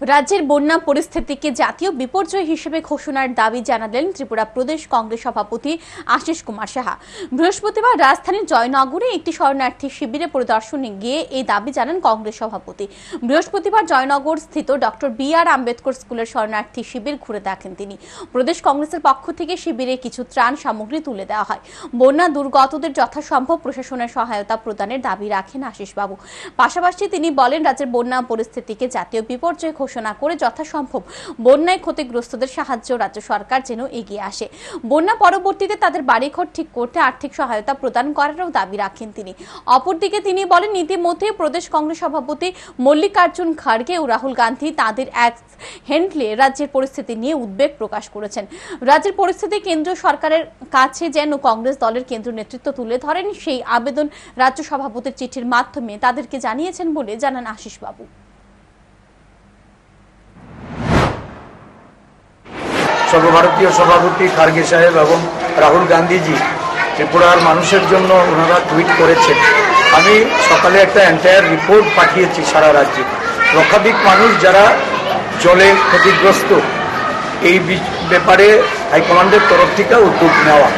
রাজ্যের বন্যা পরিস্থিতিকে জাতীয় বিপর্যয় হিসেবে ঘোষণার দাবি জানালেন ত্রিপুরা প্রদেশ কংগ্রেস সভাপতি আশিস কুমার সাহা। বৃহস্পতিবার রাজধানীর জয়নগরে একটি শরণার্থী শিবিরে পরিদর্শনে গিয়ে এই দাবি জানান কংগ্রেস সভাপতি। বৃহস্পতিবার জয়নগর স্থিত ডক্টর বি আর আম্বেদকর স্কুলের শরণার্থী শিবির ঘুরে দেখেন তিনি। প্রদেশ কংগ্রেসের পক্ষ থেকে শিবিরে কিছু ত্রাণ সামগ্রী তুলে দেওয়া হয়। বন্যা দুর্গতদের যথাসম্ভব প্রশাসনের সহায়তা প্রদানের দাবি রাখেন আশিসবাবু। পাশাপাশি তিনি বলেন, রাজ্যের বন্যা পরিস্থিতিকে জাতীয় বিপর্যয় ঘোষণা করে যথাসম্ভব বন্যায় ক্ষতিগ্রস্তদের সাহায্য রাজ্য সরকার যেন এগিয়ে আসে। বন্যা পরবর্তীতে তাদের বাড়িঘর ঠিক করতে আর্থিক সহায়তা প্রদান করারও দাবি রাখেন তিনি। অপরদিকে তিনি বলেন, ইতিমধ্যে প্রদেশ কংগ্রেস সভাপতি মল্লিকার্জুন খাড়গে ও রাহুল গান্ধী তাদের এক হেন্ডলে রাজ্যের পরিস্থিতি নিয়ে উদ্বেগ প্রকাশ করেছেন। রাজ্যের পরিস্থিতি কেন্দ্রীয় সরকারের কাছে যেন কংগ্রেস দলের কেন্দ্র নেতৃত্ব তুলে ধরেন, সেই আবেদন রাজ্য সভাপতির চিঠির মাধ্যমে তাদেরকে জানিয়েছেন বলে জানান আশিস বাবু সর্বভারতীয় সভাপতি খার্গে সাহেব এবং রাহুল গান্ধীজি ত্রিপুরার মানুষের জন্য ওনারা টুইট করেছেন। আমি সকালে একটা এন্টায়ার রিপোর্ট পাঠিয়েছি সারা রাজ্যে। লক্ষাধিক মানুষ যারা জলে ক্ষতিগ্রস্ত, এই ব্যাপারে হাইকমান্ডের তরফ থেকে উদ্যোগ নেওয়া।